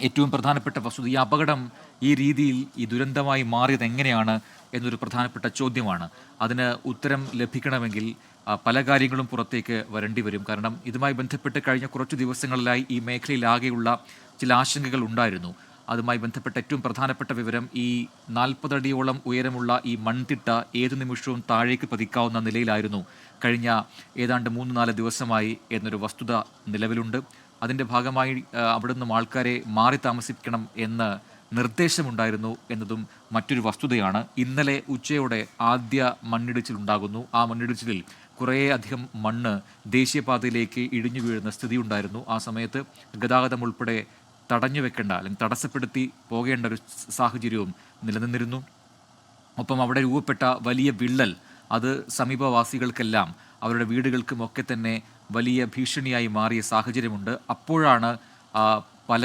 ഏറ്റവും പ്രധാനപ്പെട്ട വസ്തുത ഈ അപകടം ഈ രീതിയിൽ ഈ ദുരന്തമായി മാറിയത് എങ്ങനെയാണ് എന്നൊരു പ്രധാനപ്പെട്ട ചോദ്യമാണ്. അതിന് ഉത്തരം ലഭിക്കണമെങ്കിൽ പല കാര്യങ്ങളും പുറത്തേക്ക് വരേണ്ടി വരും. കാരണം ഇതുമായി ബന്ധപ്പെട്ട് കഴിഞ്ഞ കുറച്ച് ദിവസങ്ങളിലായി ഈ മേഖലയിലാകെയുള്ള ചില ആശങ്കകൾ ഉണ്ടായിരുന്നു. അതുമായി ബന്ധപ്പെട്ട ഏറ്റവും പ്രധാനപ്പെട്ട വിവരം ഈ നാൽപ്പതടിയോളം ഉയരമുള്ള ഈ മൺതിട്ട ഏത് നിമിഷവും താഴേക്ക് പതിക്കാവുന്ന നിലയിലായിരുന്നു. കഴിഞ്ഞ ഏതാണ്ട് മൂന്ന് നാല് ദിവസമായി എന്നൊരു വസ്തുത നിലവിലുണ്ട്. അതിന്റെ ഭാഗമായി അവിടുന്ന് ആൾക്കാരെ മാറി താമസിക്കണം എന്ന് നിർദ്ദേശമുണ്ടായിരുന്നു എന്നതും മറ്റൊരു വസ്തുതയാണ്. ഇന്നലെ ഉച്ചയോടെ ആദ്യ മണ്ണിടിച്ചിൽ ഉണ്ടാകുന്നു ആ മണ്ണിടിച്ചിലിൽ കുറേയധികം മണ്ണ് ദേശീയപാതയിലേക്ക് ഇടിഞ്ഞു വീഴുന്ന സ്ഥിതി ഉണ്ടായിരുന്നു ആ സമയത്ത് ഗതാഗതം ഉൾപ്പെടെ തടഞ്ഞു വെക്കേണ്ട അല്ലെങ്കിൽ തടസ്സപ്പെടുത്തി പോകേണ്ട ഒരു സാഹചര്യവും നിലനിന്നിരുന്നു. ഒപ്പം അവിടെ രൂപപ്പെട്ട വലിയ വിള്ളൽ അത് സമീപവാസികൾക്കെല്ലാം അവരുടെ വീടുകൾക്കും ഒക്കെ തന്നെ വലിയ ഭീഷണിയായി മാറിയ സാഹചര്യമുണ്ട്. അപ്പോഴാണ് പല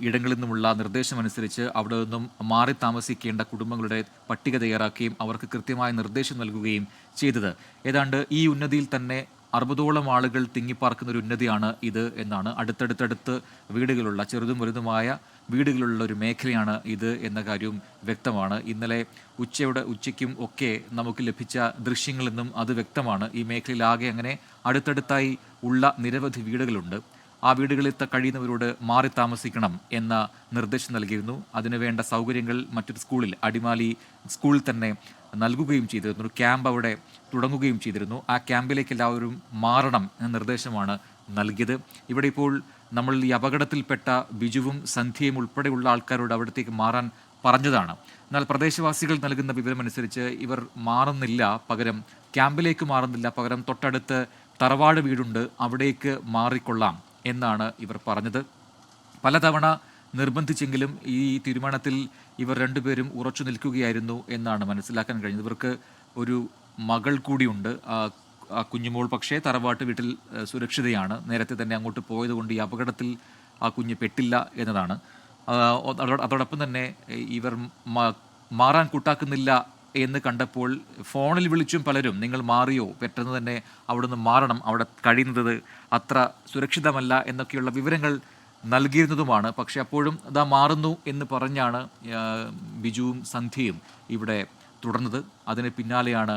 ഇടങ്ങളിൽ നിന്നുമുള്ള നിർദ്ദേശമനുസരിച്ച് അവിടെ നിന്നും മാറി താമസിക്കേണ്ട കുടുംബങ്ങളുടെ പട്ടിക തയ്യാറാക്കുകയും അവർക്ക് കൃത്യമായ നിർദ്ദേശം നൽകുകയും ചെയ്തത്. ഏതാണ്ട് ഈ ഉന്നതിയിൽ തന്നെ അറുപതോളം ആളുകൾ തിങ്ങിപ്പാർക്കുന്ന ഒരു ഉന്നതിയാണ് ഇത് എന്നാണ് അടുത്തടുത്തടുത്ത് വീടുകളുള്ള ചെറുതും വലുതുമായ വീടുകളുള്ള ഒരു മേഖലയാണ് ഇത് എന്ന കാര്യവും വ്യക്തമാണ്. ഇന്നലെ ഉച്ചയുടെ ഉച്ചയ്ക്കും ഒക്കെ നമുക്ക് ലഭിച്ച ദൃശ്യങ്ങളിൽ നിന്നും അത് വ്യക്തമാണ്. ഈ മേഖലയിലാകെ അങ്ങനെ അടുത്തടുത്തായി ഉള്ള നിരവധി വീടുകളുണ്ട്. ആ വീടുകളിൽ കഴിയുന്നവരോട് മാറി താമസിക്കണം എന്ന നിർദ്ദേശം നൽകിയിരുന്നു. അതിനുവേണ്ട സൗകര്യങ്ങൾ മറ്റൊരു സ്കൂളിൽ അടിമാലി സ്കൂളിൽ തന്നെ നൽകുകയും ചെയ്തിരുന്നു. ഒരു ക്യാമ്പ് അവിടെ തുടങ്ങുകയും ചെയ്തിരുന്നു. ആ ക്യാമ്പിലേക്ക് എല്ലാവരും മാറണം എന്ന നിർദ്ദേശമാണ് നൽകിയത്. ഇവിടെ ഇപ്പോൾ നമ്മൾ ഈ അപകടത്തിൽപ്പെട്ട ബിജുവും സന്ധ്യയും ഉൾപ്പെടെയുള്ള ആൾക്കാരോട് അവിടത്തേക്ക് മാറാൻ പറഞ്ഞതാണ്. എന്നാൽ പ്രദേശവാസികൾ നൽകുന്ന വിവരമനുസരിച്ച് ഇവർ മാറുന്നില്ല. പകരം ക്യാമ്പിലേക്ക് മാറുന്നില്ല. പകരം തൊട്ടടുത്ത് തറവാട് വീടുണ്ട്. അവിടേക്ക് മാറിക്കൊള്ളാം എന്നാണ് ഇവർ പറഞ്ഞത്. പലതവണ നിർബന്ധിച്ചെങ്കിലും ഈ തീരുമാനത്തിൽ ഇവർ രണ്ടുപേരും ഉറച്ചു നിൽക്കുകയായിരുന്നു എന്നാണ് മനസ്സിലാക്കാൻ കഴിഞ്ഞത്. ഇവർക്ക് ഒരു മകൾ കൂടിയുണ്ട്. ആ കുഞ്ഞുമോൾ പക്ഷേ തറവാട്ട് വീട്ടിൽ സുരക്ഷിതയാണ്. നേരത്തെ തന്നെ അങ്ങോട്ട് പോയതുകൊണ്ട് ഈ അപകടത്തിൽ ആ കുഞ്ഞ് പെട്ടില്ല എന്നതാണ്. അതോടൊപ്പം തന്നെ ഇവർ മാറാൻ കൂട്ടാക്കുന്നില്ല എന്ന് കണ്ടപ്പോൾ ഫോണിൽ വിളിച്ചും പലരും നിങ്ങൾ മാറിയോ? പെട്ടെന്ന് തന്നെ അവിടുന്ന് മാറണം. അവിടെ കഴിയുന്നത് അത്ര സുരക്ഷിതമല്ല എന്നൊക്കെയുള്ള വിവരങ്ങൾ നൽകിയിരുന്നതുമാണ്. പക്ഷെ അപ്പോഴും അതാ മാറുന്നു എന്ന് പറഞ്ഞാണ് ബിജുവും സന്ധ്യയും ഇവിടെ തുടർന്നത്. അതിന് പിന്നാലെയാണ്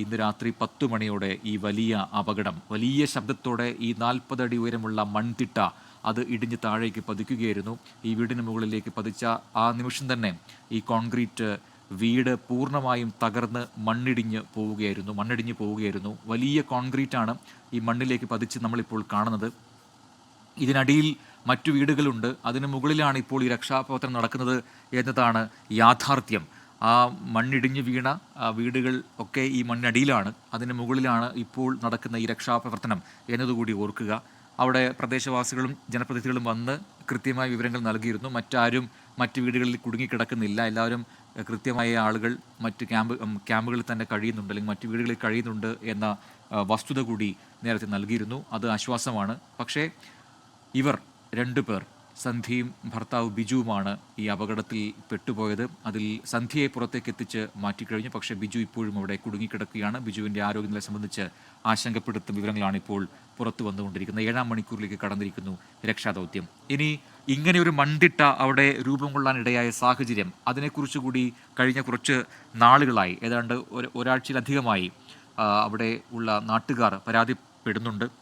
ഇന്ന് രാത്രി പത്തു മണിയോടെ ഈ വലിയ അപകടം. വലിയ ശബ്ദത്തോടെ ഈ നാൽപ്പതടി ഉയരമുള്ള മൺതിട്ട അത് ഇടിഞ്ഞ് താഴേക്ക് പതിക്കുകയായിരുന്നു. ഈ വീടിന് മുകളിലേക്ക് പതിച്ച ആ നിമിഷം തന്നെ ഈ കോൺക്രീറ്റ് വീട് പൂർണമായും തകർന്ന് മണ്ണിടിഞ്ഞ് പോവുകയായിരുന്നു മണ്ണിടിഞ്ഞ് പോവുകയായിരുന്നു. വലിയ കോൺക്രീറ്റാണ് ഈ മണ്ണിലേക്ക് പതിച്ച് നമ്മളിപ്പോൾ കാണുന്നത്. ഇതിനടിയിൽ മറ്റു വീടുകളുണ്ട്. അതിന് മുകളിലാണ് ഇപ്പോൾ ഈ രക്ഷാപ്രവർത്തനം നടക്കുന്നത് എന്നതാണ് യാഥാർത്ഥ്യം. ആ മണ്ണിടിഞ്ഞ് വീണ വീടുകൾ ഒക്കെ ഈ മണ്ണടിയിലാണ്. അതിന് മുകളിലാണ് ഇപ്പോൾ നടക്കുന്ന ഈ രക്ഷാപ്രവർത്തനം എന്നതുകൂടി ഓർക്കുക. അവിടെ പ്രദേശവാസികളും ജനപ്രതിനിധികളും വന്ന് കൃത്യമായ വിവരങ്ങൾ നൽകിയിരുന്നു. മറ്റാരും മറ്റ് വീടുകളിൽ കുടുങ്ങിക്കിടക്കുന്നില്ല. എല്ലാവരും കൃത്യമായ ആളുകൾ മറ്റ് ക്യാമ്പ് ക്യാമ്പുകളിൽ തന്നെ കഴിയുന്നുണ്ട്. അല്ലെങ്കിൽ മറ്റ് വീടുകളിൽ കഴിയുന്നുണ്ട് എന്ന വസ്തുത കൂടി നേരത്തെ നൽകിയിരുന്നു. അത് ആശ്വാസമാണ്. പക്ഷേ ഇവർ രണ്ടുപേർ സന്ധ്യയും ഭർത്താവ് ബിജുവുമാണ് ഈ അപകടത്തിൽ പെട്ടുപോയത്. അതിൽ സന്ധ്യയെ പുറത്തേക്ക് എത്തിച്ച് മാറ്റിക്കഴിഞ്ഞു. പക്ഷേ ബിജു ഇപ്പോഴും അവിടെ കുടുങ്ങിക്കിടക്കുകയാണ്. ബിജുവിന്റെ ആരോഗ്യനില സംബന്ധിച്ച് ആശങ്കപ്പെടുത്തുന്ന വിവരങ്ങളാണ് ഇപ്പോൾ പുറത്തു വന്നുകൊണ്ടിരിക്കുന്നത്. ഏഴാം മണിക്കൂറിലേക്ക് കടന്നിരിക്കുന്നു രക്ഷാദൗത്യം. ഇനി ഇങ്ങനെ ഒരു മണ്ടിട്ട അവിടെ രൂപം കൊള്ളാനിടയായ സാഹചര്യം അതിനെക്കുറിച്ച് കൂടി കഴിഞ്ഞ കുറച്ച് നാളുകളായി. ഏതാണ്ട് ഒരു ഒരാഴ്ചയിലധികമായി അവിടെ ഉള്ള നാട്ടുകാർ പരാതിപ്പെടുന്നുണ്ട്.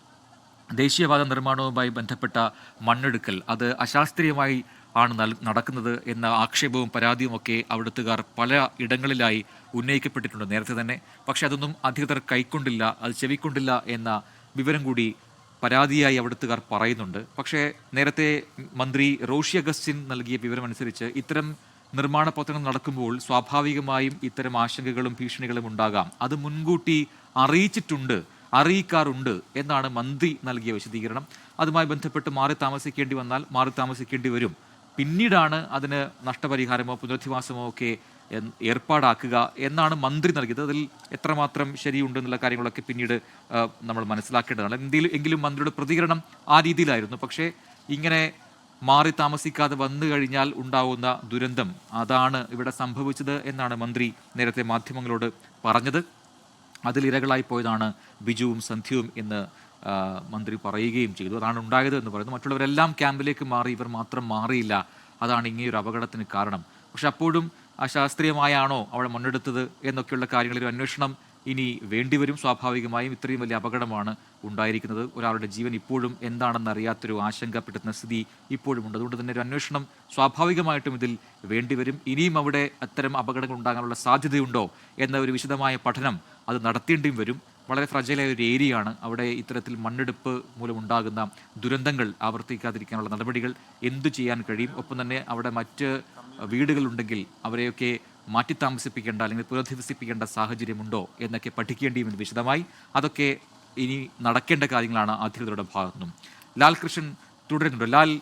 ദേശീയപാത നിർമ്മാണവുമായി ബന്ധപ്പെട്ട മണ്ണെടുക്കൽ അത് അശാസ്ത്രീയമായി ആണ് നടക്കുന്നത് എന്ന ആക്ഷേപവും പരാതിയുമൊക്കെ അവിടുത്തുകാർ പല ഇടങ്ങളിലായി ഉന്നയിക്കപ്പെട്ടിട്ടുണ്ട് നേരത്തെ തന്നെ. പക്ഷെ അതൊന്നും അധികൃതർ കൈക്കൊണ്ടില്ല അത് ചെവിക്കൊണ്ടില്ല എന്ന വിവരം കൂടി പരാതിയായി അവിടുത്തുകാർ പറയുന്നുണ്ട്. പക്ഷേ നേരത്തെ മന്ത്രി റോഷി അഗസ്റ്റിൻ നൽകിയ വിവരമനുസരിച്ച് ഇത്തരം നിർമ്മാണ പ്രവർത്തനങ്ങൾ നടക്കുമ്പോൾ സ്വാഭാവികമായും ഇത്തരം ആശങ്കകളും ഭീഷണികളും ഉണ്ടാകാം. അത് മുൻകൂട്ടി അറിയിച്ചിട്ടുണ്ട് അറിയിക്കാറുണ്ട് എന്നാണ് മന്ത്രി നൽകിയ വിശദീകരണം. അതുമായി ബന്ധപ്പെട്ട് മാറി താമസിക്കേണ്ടി വന്നാൽ മാറി താമസിക്കേണ്ടി വരും. പിന്നീടാണ് അതിന് നഷ്ടപരിഹാരമോ പുനരധിവാസമോ ഒക്കെ ഏർപ്പാടാക്കുക എന്നാണ് മന്ത്രി നൽകിയത്. അതിൽ എത്രമാത്രം ശരിയുണ്ടെന്നുള്ള കാര്യങ്ങളൊക്കെ പിന്നീട് നമ്മൾ മനസ്സിലാക്കേണ്ടതാണ്. എന്തെങ്കിലും എങ്കിലും മന്ത്രിയുടെ പ്രതികരണം ആ രീതിയിലായിരുന്നു. പക്ഷേ ഇങ്ങനെ മാറി താമസിക്കാതെ വന്നു കഴിഞ്ഞാൽ ഉണ്ടാവുന്ന ദുരന്തം അതാണ് ഇവിടെ സംഭവിച്ചത് എന്നാണ് മന്ത്രി നേരത്തെ മാധ്യമങ്ങളോട് പറഞ്ഞത്. അതിൽ ഇരകളായി പോയതാണ് ബിജുവും സന്ധ്യവും എന്ന് മന്ത്രി പറയുകയും ചെയ്തു. അതാണ് ഉണ്ടായത് എന്ന് പറയുന്നു. മറ്റുള്ളവരെല്ലാം ക്യാമ്പിലേക്ക് മാറി ഇവർ മാത്രം മാറിയില്ല. അതാണ് ഇങ്ങനെയൊരു അപകടത്തിന് കാരണം. പക്ഷെ അപ്പോഴും അശാസ്ത്രീയമായാണോ അവിടെ മണ്ണെടുത്തത് എന്നൊക്കെയുള്ള കാര്യങ്ങളിൽ ഒരു അന്വേഷണം ഇനി വേണ്ടിവരും. സ്വാഭാവികമായും ഇത്രയും വലിയ അപകടമാണ് ഉണ്ടായിരിക്കുന്നത്. ഒരാളുടെ ജീവൻ ഇപ്പോഴും എന്താണെന്ന് അറിയാത്തൊരു ആശങ്കപ്പെടുത്തുന്ന സ്ഥിതി ഇപ്പോഴും ഉണ്ട്. അതുകൊണ്ട് തന്നെ ഒരു അന്വേഷണം സ്വാഭാവികമായിട്ടും ഇതിൽ വേണ്ടിവരും. ഇനിയും അവിടെ അത്തരം അപകടങ്ങൾ ഉണ്ടാകാനുള്ള സാധ്യതയുണ്ടോ എന്ന ഒരു വിശദമായ പഠനം അത് നടത്തേണ്ടിയും വരും. വളരെ ഫ്രജൈലായ ഒരു ഏരിയയാണ് അവിടെ ഇത്തരത്തിൽ മണ്ണെടുപ്പ് മൂലമുണ്ടാകുന്ന ദുരന്തങ്ങൾ ആവർത്തിക്കാതിരിക്കാനുള്ള നടപടികൾ എന്തു ചെയ്യാൻ കഴിയും? ഒപ്പം തന്നെ അവിടെ മറ്റ് വീടുകളുണ്ടെങ്കിൽ അവരെയൊക്കെ മാറ്റി താമസിപ്പിക്കേണ്ട അല്ലെങ്കിൽ പുനരധിവസിപ്പിക്കേണ്ട സാഹചര്യമുണ്ടോ എന്നൊക്കെ പഠിക്കേണ്ടിയും വിശദമായി. അതൊക്കെ ഇനി നടക്കേണ്ട കാര്യങ്ങളാണ് അധികൃതരുടെ ഭാഗത്തുനിന്നും. ലാൽ കൃഷ്ണൻ തുടരുന്നുണ്ട്. ലാൽ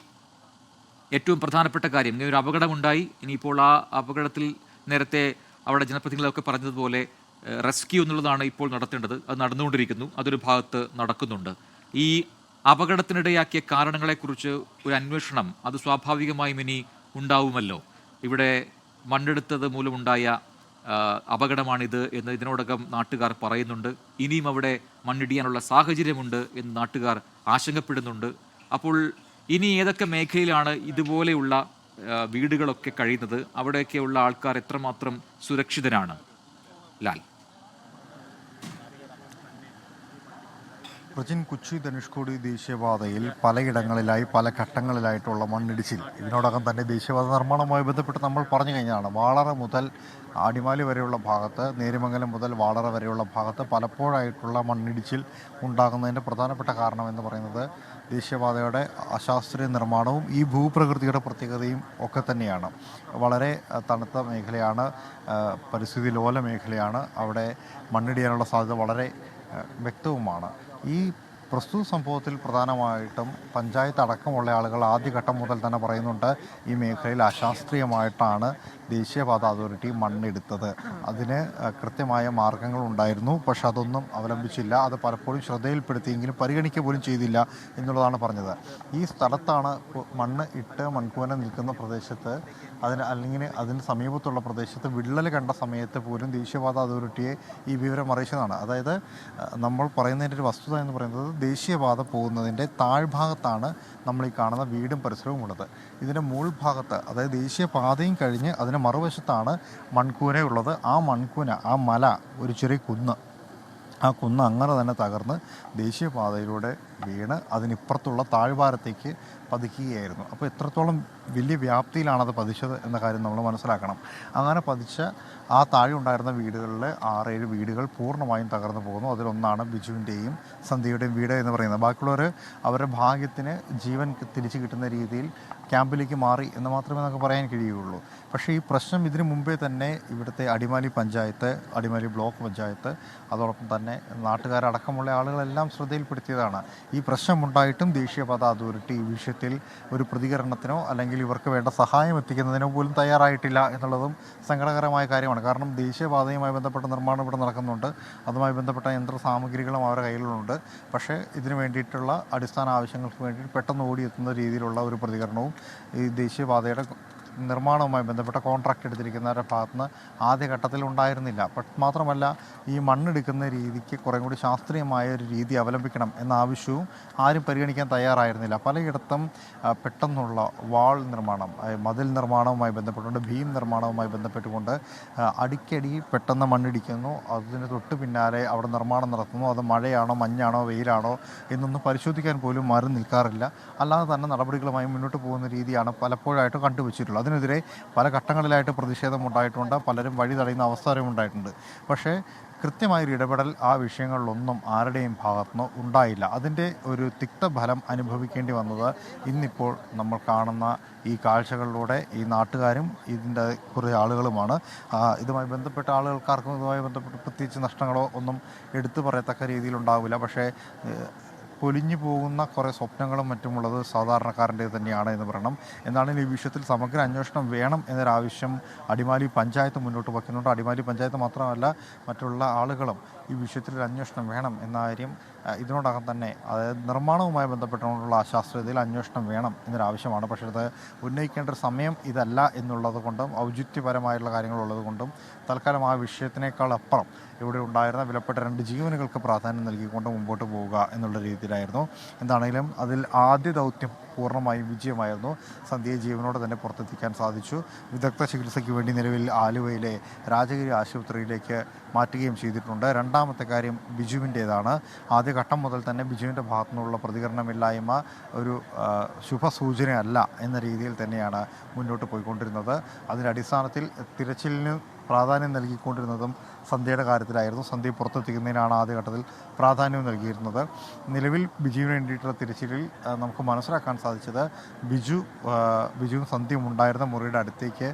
ഏറ്റവും പ്രധാനപ്പെട്ട കാര്യം ഇങ്ങനെ ഒരു അപകടമുണ്ടായി. ഇനിയിപ്പോൾ ആ അപകടത്തിൽ നേരത്തെ അവിടെ ജനപ്രതിനിധികളൊക്കെ പറഞ്ഞതുപോലെ റെസ്ക്യൂ എന്നുള്ളതാണ് ഇപ്പോൾ നടത്തേണ്ടത്. അത് നടന്നുകൊണ്ടിരിക്കുന്നു. അതൊരു ഭാഗത്ത് നടക്കുന്നുണ്ട്. ഈ അപകടത്തിനിടയാക്കിയ കാരണങ്ങളെക്കുറിച്ച് ഒരു അന്വേഷണം അത് സ്വാഭാവികമായും ഇനി ഉണ്ടാവുമല്ലോ. ഇവിടെ മണ്ണെടുത്തത് മൂലമുണ്ടായ അപകടമാണിത് എന്ന് ഇതിനോടകം നാട്ടുകാർ പറയുന്നുണ്ട്. ഇനിയും അവിടെ മണ്ണിടിയാനുള്ള സാഹചര്യമുണ്ട് എന്ന് നാട്ടുകാർ ആശങ്കപ്പെടുന്നുണ്ട്. അപ്പോൾ ഇനി ഏതൊക്കെ മേഖലയിലാണ് ഇതുപോലെയുള്ള വീടുകളൊക്കെ കഴിയുന്നത്? അവിടെയൊക്കെയുള്ള ആൾക്കാർ എത്രമാത്രം സുരക്ഷിതരാണ്? ലാൽ പ്രജിൻ കൊച്ചി ധനുഷ്കോടി ദേശീയപാതയിൽ പലയിടങ്ങളിലായി പല ഘട്ടങ്ങളിലായിട്ടുള്ള മണ്ണിടിച്ചിൽ. ഇതിനോടകം തന്നെ ദേശീയപാത നിർമ്മാണവുമായി ബന്ധപ്പെട്ട് നമ്മൾ പറഞ്ഞു കഴിഞ്ഞതാണ്. വാളറ മുതൽ ആടിമാലി വരെയുള്ള ഭാഗത്ത് നേരിമംഗലം മുതൽ വാളറ വരെയുള്ള ഭാഗത്ത് പലപ്പോഴായിട്ടുള്ള മണ്ണിടിച്ചിൽ ഉണ്ടാകുന്നതിന്റെ പ്രധാനപ്പെട്ട കാരണം എന്ന് പറയുന്നത് ദേശീയപാതയുടെ അശാസ്ത്രീയ നിർമ്മാണവും ഈ ഭൂപ്രകൃതിയുടെ പ്രത്യേകതയും ഒക്കെ തന്നെയാണ്. വളരെ തണുത്ത മേഖലയാണ് പരിസ്ഥിതി ലോല മേഖലയാണ്. അവിടെ മണ്ണിടിയാനുള്ള സാധ്യത വളരെ വ്യക്തവുമാണ്. ഈ പ്രസ്തുത സംഭവത്തിൽ പ്രധാനമായിട്ടും പഞ്ചായത്ത് അടക്കമുള്ള ആളുകൾ ആദ്യഘട്ടം മുതൽ തന്നെ പറയുന്നുണ്ട് ഈ മേഖലയിൽ അശാസ്ത്രീയമായിട്ടാണ് ദേശീയപാത അതോറിറ്റി മണ്ണെടുത്തത്. അതിന് കൃത്യമായ മാർഗങ്ങൾ ഉണ്ടായിരുന്നു പക്ഷെ അതൊന്നും അവലംബിച്ചില്ല. അത് പലപ്പോഴും ശ്രദ്ധയിൽപ്പെടുത്തിയെങ്കിലും പരിഗണിക്കുക പോലും ചെയ്തില്ല എന്നുള്ളതാണ് പറഞ്ഞത്. ഈ സ്ഥലത്താണ് മണ്ണ് ഇട്ട് മൺകൂന നിൽക്കുന്ന പ്രദേശത്ത് അതിന് അല്ലെങ്കിൽ അതിന് സമീപത്തുള്ള പ്രദേശത്ത് വിള്ളൽ കണ്ട സമയത്ത് പോലും ദേശീയപാത അതോറിറ്റിയെ ഈ വിവരം അറിയിച്ചതാണ്. അതായത് നമ്മൾ പറയുന്നതിന്റെ ഒരു വസ്തുത എന്ന് പറയുന്നത് ദേശീയപാത പോകുന്നതിന്റെ താഴ്ഭാഗത്താണ് നമ്മൾ ഈ കാണുന്ന വീടും പരിസരവും ഉള്ളത്. ഇതിന്റെ മുകൾ ഭാഗത്ത് അതായത് ദേശീയപാതയും കഴിഞ്ഞ് അതിന് മറുവശത്താണ് മൺകൂന ഉള്ളത് ആ മൺകൂന ആ മല ഒരു ചെറിയ കുന്ന്. ആ കുന്ന് അങ്ങനെ തന്നെ തകർന്ന് ദേശീയപാതയിലൂടെ വീണ് അതിനിപ്പുറത്തുള്ള താഴ്വാരത്തേക്ക് പതിക്കുകയായിരുന്നു. അപ്പോൾ എത്രത്തോളം വലിയ വ്യാപ്തിയിലാണത് പതിച്ചത് എന്ന കാര്യം നമ്മൾ മനസ്സിലാക്കണം. അങ്ങനെ പതിച്ച ആ താഴെ ഉണ്ടായിരുന്ന വീടുകളിൽ ആറേഴ് വീടുകൾ പൂർണമായും തകർന്നു പോകുന്നു. അതിലൊന്നാണ് ബിജുവിന്റെയും സന്ധ്യയുടെയും വീട് എന്ന് പറയുന്നത്. ബാക്കിയുള്ളവർ അവരുടെ ഭാഗ്യത്തിന് ജീവൻ തിരിച്ചു കിട്ടുന്ന രീതിയിൽ ക്യാമ്പിലേക്ക് മാറി എന്ന് മാത്രമേ നമുക്ക് പറയാൻ കഴിയുകയുള്ളൂ. പക്ഷേ ഈ പ്രശ്നം ഇതിനു മുമ്പേ തന്നെ ഇവിടുത്തെ അടിമാലി പഞ്ചായത്ത് അടിമാലി ബ്ലോക്ക് പഞ്ചായത്ത് അതോടൊപ്പം തന്നെ നാട്ടുകാരടക്കമുള്ള ആളുകളെല്ലാം ശ്രദ്ധയിൽപ്പെടുത്തിയതാണ്. ഈ പ്രശ്നമുണ്ടായിട്ടും ദേശീയപാത അതോറിറ്റി ഈ വിഷയത്തിൽ ഒരു പ്രതികരണത്തിനോ അല്ലെങ്കിൽ ഇവർക്ക് വേണ്ട സഹായം എത്തിക്കുന്നതിനോ പോലും തയ്യാറായിട്ടില്ല എന്നുള്ളതും സങ്കടകരമായ കാര്യമാണ്. കാരണം ദേശീയപാതയുമായി ബന്ധപ്പെട്ട നിർമ്മാണം ഇവിടെ നടക്കുന്നുണ്ട്. അതുമായി ബന്ധപ്പെട്ട യന്ത്ര സാമഗ്രികളും അവരുടെ കയ്യിലുണ്ട്. പക്ഷേ ഇതിനു വേണ്ടിയിട്ടുള്ള അടിസ്ഥാന ആവശ്യങ്ങൾക്ക് വേണ്ടി പെട്ടെന്ന് ഓടിയെത്തുന്ന രീതിയിലുള്ള ഒരു പ്രതികരണവും ഈ ദേശീയപാതയുടെ നിർമ്മാണവുമായി ബന്ധപ്പെട്ട കോൺട്രാക്ട് എടുത്തിരിക്കുന്നവരുടെ ഭാഗത്തുനിന്ന് ആദ്യഘട്ടത്തിൽ ഉണ്ടായിരുന്നില്ല. മാത്രമല്ല ഈ മണ്ണെടുക്കുന്ന രീതിക്ക് കുറേ കൂടി ശാസ്ത്രീയമായ ഒരു രീതി അവലംബിക്കണം എന്ന ആവശ്യവും ആരും പരിഗണിക്കാൻ തയ്യാറായിരുന്നില്ല. പലയിടത്തും പെട്ടെന്നുള്ള വാൾ നിർമ്മാണം മതിൽ നിർമ്മാണവുമായി ബന്ധപ്പെട്ടുകൊണ്ട് ഭീം നിർമ്മാണവുമായി ബന്ധപ്പെട്ടുകൊണ്ട് അടിക്കടി പെട്ടെന്ന് മണ്ണിടിക്കുന്നു. അതിന് തൊട്ട് പിന്നാലെ അവിടെ നിർമ്മാണം നടത്തുന്നു. അത് മഴയാണോ മഞ്ഞാണോ വെയിലാണോ എന്നൊന്നും പരിശോധിക്കാൻ പോലും മാറി നിൽക്കാറില്ല. അല്ലാതെ തന്നെ നടപടികളുമായി മുന്നോട്ട് പോകുന്ന രീതിയാണ് പലപ്പോഴായിട്ട് കണ്ടുവച്ചിട്ടുള്ളത്. അതിനെതിരെ പല ഘട്ടങ്ങളിലായിട്ട് പ്രതിഷേധം ഉണ്ടായിട്ടുണ്ട്. പലരും വഴി തടയുന്ന അവസ്ഥ വരെ ഉണ്ടായിട്ടുണ്ട്. പക്ഷേ കൃത്യമായൊരു ഇടപെടൽ ആ വിഷയങ്ങളിലൊന്നും ആരുടെയും ഭാഗത്തുനിന്ന് ഉണ്ടായില്ല. അതിന്റെ ഒരു തിക്തഫലം അനുഭവിക്കേണ്ടി വന്നത് ഇന്നിപ്പോൾ നമ്മൾ കാണുന്ന ഈ കാഴ്ചകളിലൂടെ ഈ നാട്ടുകാരും ഇതിന്റെ കുറേ ആളുകളുമാണ്. ഇതുമായി ബന്ധപ്പെട്ട ആളുകൾക്കാർക്കും ഇതുമായി ബന്ധപ്പെട്ട് പ്രത്യേകിച്ച് നഷ്ടങ്ങളോ ഒന്നും എടുത്തു പറയത്തക്ക രീതിയിലുണ്ടാവില്ല. പക്ഷേ പൊലിഞ്ഞു പോകുന്ന കുറേ സ്വപ്നങ്ങളും മറ്റുമുള്ളത് സാധാരണക്കാരന്റെ തന്നെയാണ് എന്ന് പറയണം. എന്നാണ് ഈ വിഷയത്തിൽ സമഗ്ര അന്വേഷണം വേണം എന്നൊരാവശ്യം അടിമാലി പഞ്ചായത്ത് മുന്നോട്ട് വയ്ക്കുന്നുണ്ട്. അടിമാലി പഞ്ചായത്ത് മാത്രമല്ല മറ്റുള്ള ആളുകളും ഈ വിഷയത്തിൽ ഒരു അന്വേഷണം വേണം എന്ന കാര്യം ഇതിനോടകം തന്നെ അതായത് നിർമ്മാണവുമായി ബന്ധപ്പെട്ടുകൊണ്ടുള്ള ശാസ്ത്രീയതയിൽ അന്വേഷണം വേണം എന്നൊരാവശ്യമാണ്. പക്ഷേ അത് ഉന്നയിക്കേണ്ട ഒരു സമയം ഇതല്ല എന്നുള്ളത് കൊണ്ടും ഔചിത്യപരമായിട്ടുള്ള കാര്യങ്ങളുള്ളത് കൊണ്ടും തൽക്കാലം ആ വിഷയത്തിനേക്കാൾ അപ്പുറം ഇവിടെ ഉണ്ടായിരുന്ന വിലപ്പെട്ട രണ്ട് ജീവനുകൾക്ക് പ്രാധാന്യം നൽകിക്കൊണ്ട് മുമ്പോട്ട് പോവുക എന്നുള്ള രീതിയിലായിരുന്നു. എന്താണെങ്കിലും അതിൽ ആദ്യ ദൗത്യം പൂർണമായും വിജയമായിരുന്നു. സന്ധ്യയെ ജീവനോടെ തന്നെ പുറത്തെത്തിക്കാൻ സാധിച്ചു. വിദഗ്ധ ചികിത്സയ്ക്ക് വേണ്ടി നിലവിൽ ആലുവയിലെ രാജഗിരി ആശുപത്രിയിലേക്ക് മാറ്റുകയും ചെയ്തിട്ടുണ്ട്. രണ്ടാമത്തെ കാര്യം ബിജുവിന്റേതാണ്. ആദ്യഘട്ടം മുതൽ തന്നെ ബിജുവിന്റെ ഭാഗത്തു നിന്നുള്ള പ്രതികരണമില്ലായ്മ ഒരു ശുഭസൂചനയല്ല എന്ന രീതിയിൽ തന്നെയാണ് മുന്നോട്ട് പോയിക്കൊണ്ടിരുന്നത്. അതിന്റെ അടിസ്ഥാനത്തിൽ തിരച്ചിലിന് പ്രാധാന്യം നൽകിക്കൊണ്ടിരുന്നതും സന്ധ്യയുടെ കാര്യത്തിലായിരുന്നു. സന്ധ്യ പുറത്തെത്തിക്കുന്നതിനാണ് ആദ്യഘട്ടത്തിൽ പ്രാധാന്യം നൽകിയിരുന്നത്. നിലവിൽ ബിജുവിന് വേണ്ടിയിട്ടുള്ള തിരച്ചിലിൽ നമുക്ക് മനസ്സിലാക്കാൻ സാധിച്ചത് ബിജു ബിജുവും സന്ധ്യയും ഉണ്ടായിരുന്ന മുറിയുടെ അടുത്തേക്ക്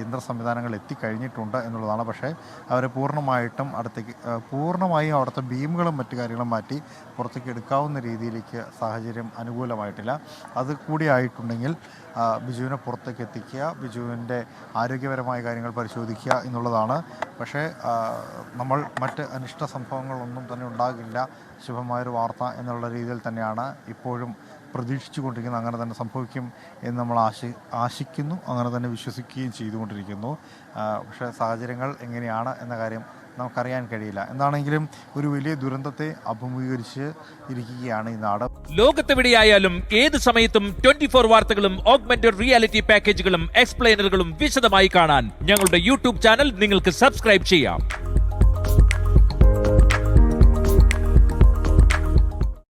യന്ത്ര സംവിധാനങ്ങൾ എത്തിക്കഴിഞ്ഞിട്ടുണ്ട് എന്നുള്ളതാണ്. പക്ഷേ അവരെ പൂർണമായിട്ടും അടുത്തേക്ക് പൂർണമായും അവിടുത്തെ ബീമുകളും മറ്റു കാര്യങ്ങളും മാറ്റി പുറത്തേക്ക് എടുക്കാവുന്ന രീതിയിലേക്ക് സാഹചര്യം അനുകൂലമായിട്ടില്ല. അത് കൂടിയായിട്ടുണ്ടെങ്കിൽ ബിജുവിനെ പുറത്തേക്ക് എത്തിക്കുക ബിജുവിന്റെ ആരോഗ്യപരമായ കാര്യങ്ങൾ പരിശോധിക്കുക എന്നുള്ളതാണ്. പക്ഷേ ആ, നമ്മൾ മറ്റ് അനിഷ്ട സംഭവങ്ങളൊന്നും തന്നെ ഉണ്ടാകില്ല. ശുഭമായൊരു വാർത്ത എന്നുള്ള രീതിയിൽ തന്നെയാണ് ഇപ്പോഴും പ്രതീക്ഷിച്ചു കൊണ്ടിരിക്കുന്നത് അങ്ങനെ തന്നെ സംഭവിക്കും എന്ന് നമ്മൾ ആശി ആശിക്കുന്നു അങ്ങനെ തന്നെ വിശ്വസിക്കുകയും ചെയ്തുകൊണ്ടിരിക്കുന്നു. പക്ഷേ സാഹചര്യങ്ങൾ എങ്ങനെയാണ് എന്ന കാര്യം നമുക്കറിയാൻ കഴിയില്ല. എന്താണെങ്കിലും ഒരു വലിയ ദുരന്തത്തെ അഭിമുഖീകരിച്ച് ഇരിക്കുകയാണ് ഈ നാട്. ലോകത്തെവിടെയായാലും ഏത് സമയത്തും ട്വന്റി ഫോർ വാർത്തകളും ഓഗ്മെന്റഡ് റിയാലിറ്റി പാക്കേജുകളും എക്സ്പ്ലെയിനറുകളും വിശദമായി കാണാൻ ഞങ്ങളുടെ യൂട്യൂബ് ചാനൽ നിങ്ങൾക്ക് സബ്സ്ക്രൈബ് ചെയ്യാം.